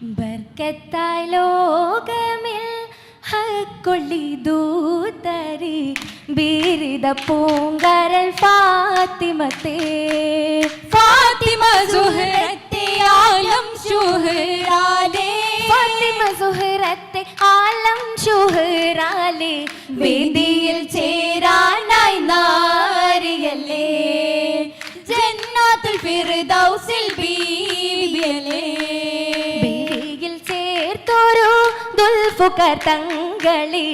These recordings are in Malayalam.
ബർക്കത്തായി ലോകമിൽ ഹക്കൊള്ളി ദൂതരി ബീരിത പൂങ്കരൽ ഫാത്തിമത്തെ. ഫാത്തിമ സുഹൃത്തെ ആലം ശുഹറാലേ ഫാത്തിമ സുഹൃത്തെ ആലം ഷുഹറാലെ വേദിയിൽ ചേരാനായി നാരിയല്ലേ. ജന്നാത്തുൽ ഫിർദൗസിൽ ബീവിയല്ലേ. ദുൽഫുകർ തങ്ങളെ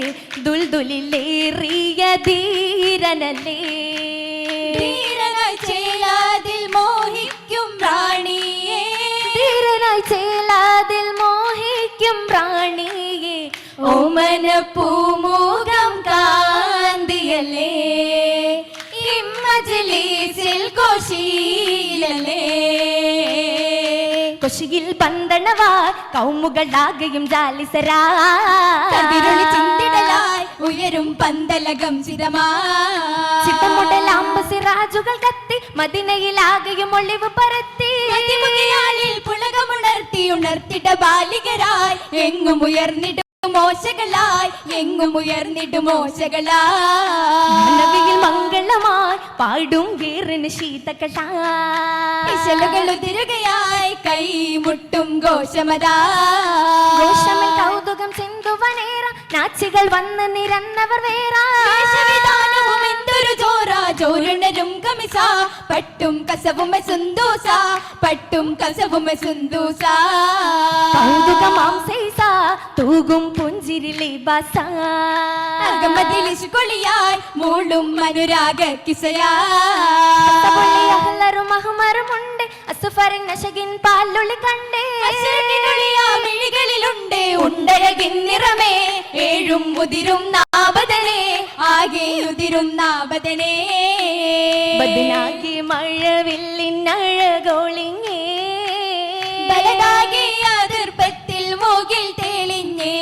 ദുൽദുലിലേറിയ ധീരനല്ലേ? ധീരനായി ചേലാതിൽ മോഹിക്കും റാണിയേ ധീരനായി ചേലാതിൽ മോഹിക്കും പ്രാണിയെ. ഓമന പന്തണവാ കൗമുകളാകയും ജാലിസരാ ചിന്തിടലായി ഉയരും പന്തലകം ചിതമാ ചിട്ടമുടലാമ്പ് സിറാജുകൾ കത്തി മദിനയിലാകയും ഒളിവ് പരത്തി. പുളകമുണർത്തി ഉണർത്തിട്ട ബാലികരായി. എങ്ങും ഉയർന്നിട്ട് മോശകളായി എങ്ങും ഉയർന്നിട്ട് മോശകളായി. പാടും വീറിന് ശീതകട്ടാ ഇശലുകൾ ഉതിരുകയായി കൈമുട്ടും ഘോഷമതാ. ഘോഷമിൽ കൗതുകം സിന്ധുവനേറ നാച്ചികൾ വന്ന് നിരന്നവർ വേറാ. എന്തൊരു ചോറ ചോരുണരും കമിസ പട്ടും കസവും സുന്ദൂസ പട്ടും കസവും സുന്ദൂസ. കൗതുകമാം സൈസ തൂകും പുഞ്ചിരി ലിബാസ അകമതിലിശുകൊളിയായി മൂളും അനുരാഗ കിസയാ. അഹ്ലറും അഹ്മറുമുണ്ട് അസുഫറിൻ നശകിൻ പാലുള്ളി കണ്ടേ. അശ്വരത്തിനൊളിയാ മിഴികളിലുണ്ട് ഉണ്ടഴകിൻ നിറമേ ഏഴും നാപതനെ ആകെ ഉതിരും നാപതനെ ബദനാകി മഴവില്ലിൻ അഴകോളിങ്ങേ ബലതാകെ അതിർപ്പത്തിൽ മൂകിൽ തെളിഞ്ഞേ.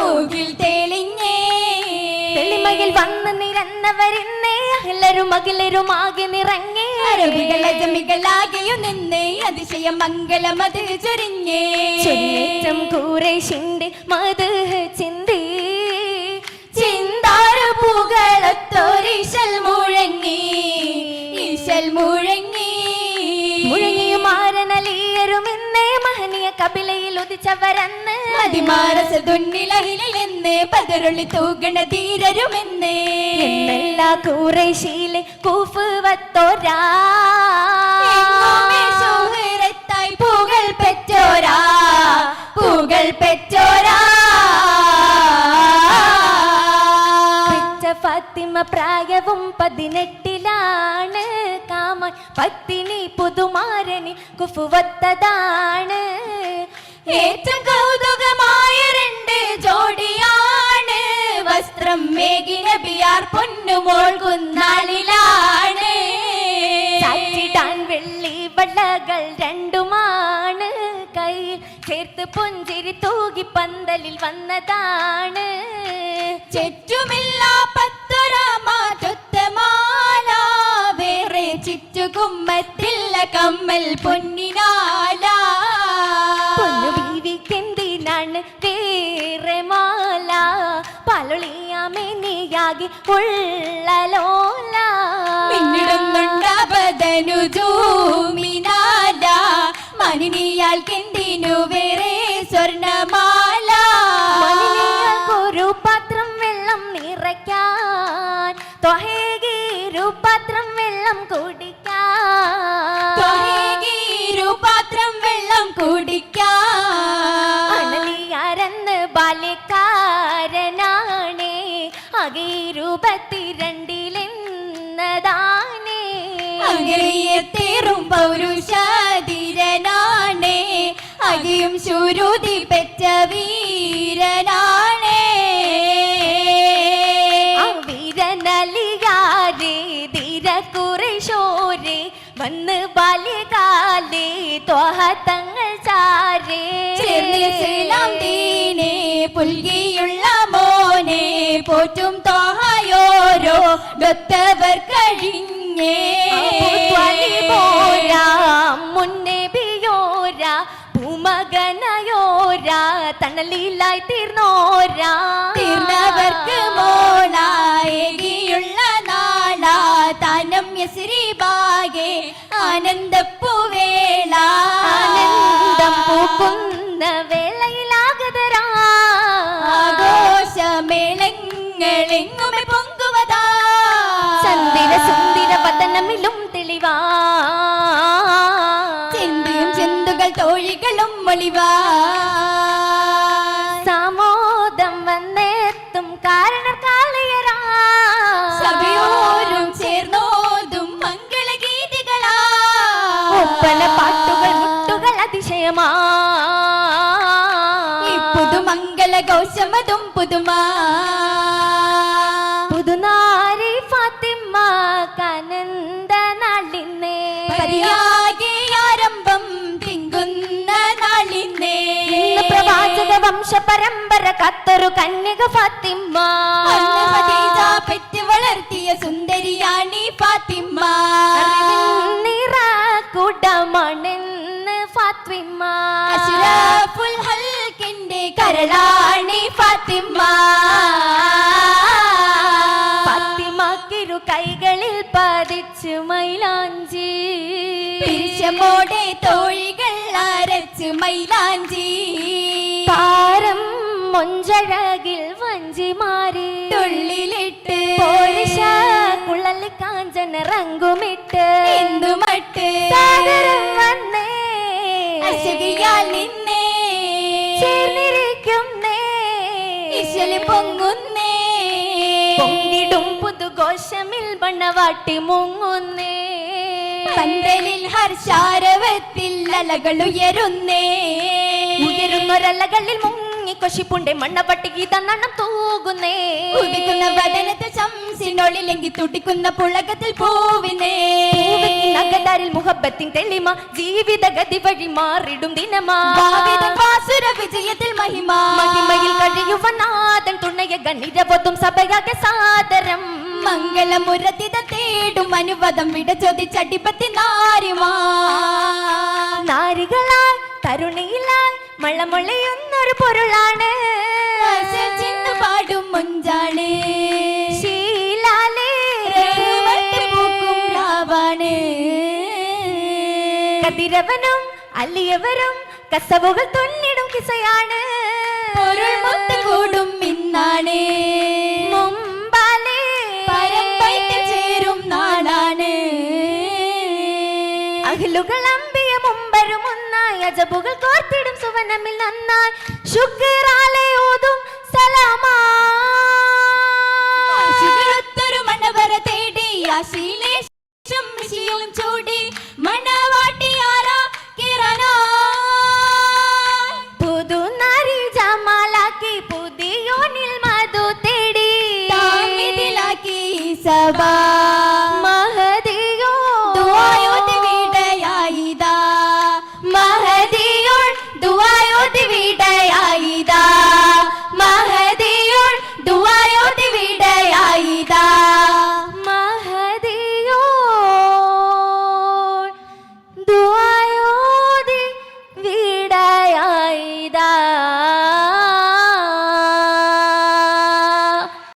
മൂകിൽ തെളിഞ്ഞേ. തെളിമയിൽ വന്ന് നിരന്നവരിന്നേ. അഹ്ലരും അഖിലരും ആകെ നിറങ്ങേ അറബികൾ അജമികളാകെയും നിന്നേ. അതിശയ മംഗളം അത് ചൊരിഞ്ഞേ. ചൊല്ലേറ്റം കൂറേശിന്റെ മത് പുകളത്തൊരിശൽ മുഴങ്ങി ഈശൽ മുഴങ്ങി. ഇന്നേ മഹനീയ കപിലയിൽ ഉദിച്ചവരന്ന്. മതിമാരസതുന്നിലഹിലിൽ എന്നേ പതറുള്ളി തൂകണ ധീരരുമെന്നേ. എന്നല്ല കൂറേശിയിലെ കൂഫ് വത്തോരാ. പൂകൾ പെറ്റോരാ. പൂകൾ പെറ്റോരാ. ഫാത്തിമ പ്രായവും പതിനെട്ടിലാണ്. കാമൻ പത്തിനി പുതുമാരനി കുഫുവത്തതാണ്. ഏറ്റവും കൗതുകമായ രണ്ട് ജോഡിയാണ്. വസ്ത്രം മേഘിന ബിയാർ പൊന്നുമോൾ കുന്നാളിലാണ്. ചാറ്റിടാൻ വെള്ളി വളകൾ രണ്ടുമാണ്. കയ്യിൽ ചേർത്ത് പുഞ്ചിരി തൂകി പന്തലിൽ വന്നതാണ്. ചുറ്റുമില്ല കമ്മൽ പൊന്നിനാല. പൊന്നു ബീവിക്കെന്തിനാണ് വേറെ മാല? പലൊളിയാമെനിയാകി ഉള്ളലോല മിന്നിടുന്നുണ്ടപതനു ജൂമിനാല. മനിനിയാൾക്കെന്തിനു വേറെ സ്വർണമാല. പാത്രം വെള്ളം പാത്രം വെള്ളം കുടിക്കാൻ അണലിയാരെന്ന് ബാല്യക്കാരനാണേ. അകീരൂപത്തിരണ്ടിലെന്നതാണേ. അങ്ങനെയെത്തേറും പൗരുഷാതിരനാണേ അകയും ശുരുതി പെറ്റ വീരനാണേ ബാല്യകാലേ ത്വഹത്തങ്ങൾ ചാരി. ചേർന്നിസലാം ദീനെ പുൽകിയുള്ള മോനെ പോറ്റും തോഹയോരോ ഡൊത്തവർ കഴിഞ്ഞേ. പോരാ മുന്നേ ബിയോരാ ഭൂമകനയോരാ തണലിലായി തീർന്നോരാ. തീർന്നവർക്ക് മോളായേകിയുള്ള നാളാ താനം യശ്രീബാകെ ആനന്ദപ്പുവേള. ആനന്ദം പൂക്കുന്ന വേളയിലാകതരാ ആഘോഷമേളങ്ങളെങ്ങുമെ പൊങ്കുവതാ ചന്ദിര സുന്ദര പതനമിലും തെളിവാ. ചെന്തിയും ചെന്തുകൾ തോഴികളും മൊളിവാ ഘോഷമതും പുതുമ. പുതുനാരി ഫാത്തിമ കനന്ദ നാളിന്നേ പരിയാകെ ആരംഭം തിങ്കുന്ന നാളിന്നേ. പ്രവാചക വംശ പരമ്പര കത്തൊരു കന്യക ഫാത്തിമ. കരളാണി ഫാത്തിമ. ഫാത്തിമക്കിരു കൈകളിൽ പതിച്ച് മൈലാഞ്ചി. പിരിശമോടെ തോഴികൾ അരച്ച് മൈലാഞ്ചി. താരം മൊഞ്ചഴകിൽ വഞ്ചി മാറി. തുള്ളിലിട്ട് പോരിഷ കുള്ളലി കാഞ്ചന റങ്കുമിട്ട്. എന്തുമട്ട്? വന്നേ. അശകിയാൽ നിന്നേ. പൊങ്ങിടും പുതുഘോഷമിൽ ബണ്ണവാട്ടി മുങ്ങുന്നേ. പന്തലിൽ ഹർഷാരവത്തിൽ അലകൾ ഉയരുന്നേ. ഉയരുന്നൊരലകളിൽ മുങ്ങി കൊശിപ്പുണ്ടെ മണ്ണവട്ടി ഗീത നണം തൂകുന്നേ. ഉദിക്കുന്ന വദനത്തെ ശംസിനൊളിലെങ്കി തുടിക്കുന്ന പുളകത്തിൽ പൂവിനേ നഗതാരിൽ മുഹബത്തിൻ തെളിമ ജീവിത ഗതി വഴി മാറിടും ദിനമാ. വിജയത്തിൽ മഹിമ. മഹിമയിൽ കഴിയുവനാഥൻ തുണയ ഗണിരവതും സഭയാകെ സാദരം. മംഗളമുരതിത തേടും അനുവദം വിട ചോദിച്ചടിപ്പത്തി നാരിമാ തരുണിയിലാൽ മള്ളമൊള്ളയൊന്നൊരു പൊരുളാണ്. പാടും മുഞ്ചാണ്. ശീലാലേ. പൂക്കും രാവാണ്. കതിരവനും അല്ലിയവരും കസവുകൾ തൊന്നിടും കിസയാണ്. പൊരുൾ മൊത്ത കൂടും ഇന്നാണ്. വിരലുകൾ അമ്പിയ മുമ്പരും ഒന്നായി അജബുകൾ കോർത്തിടും സുവനമിൽ നന്നായി. ശുക്രാലെ ഓതും സലാമാത്തൊരു മണവര തേടി ആശീലേശം ചൂടി മണവാട്ടി ആരാ കിരണോ പുതുനാരി ജമാലാക്കി പുതിയോനിൽ മധു തേടി. സഭാ.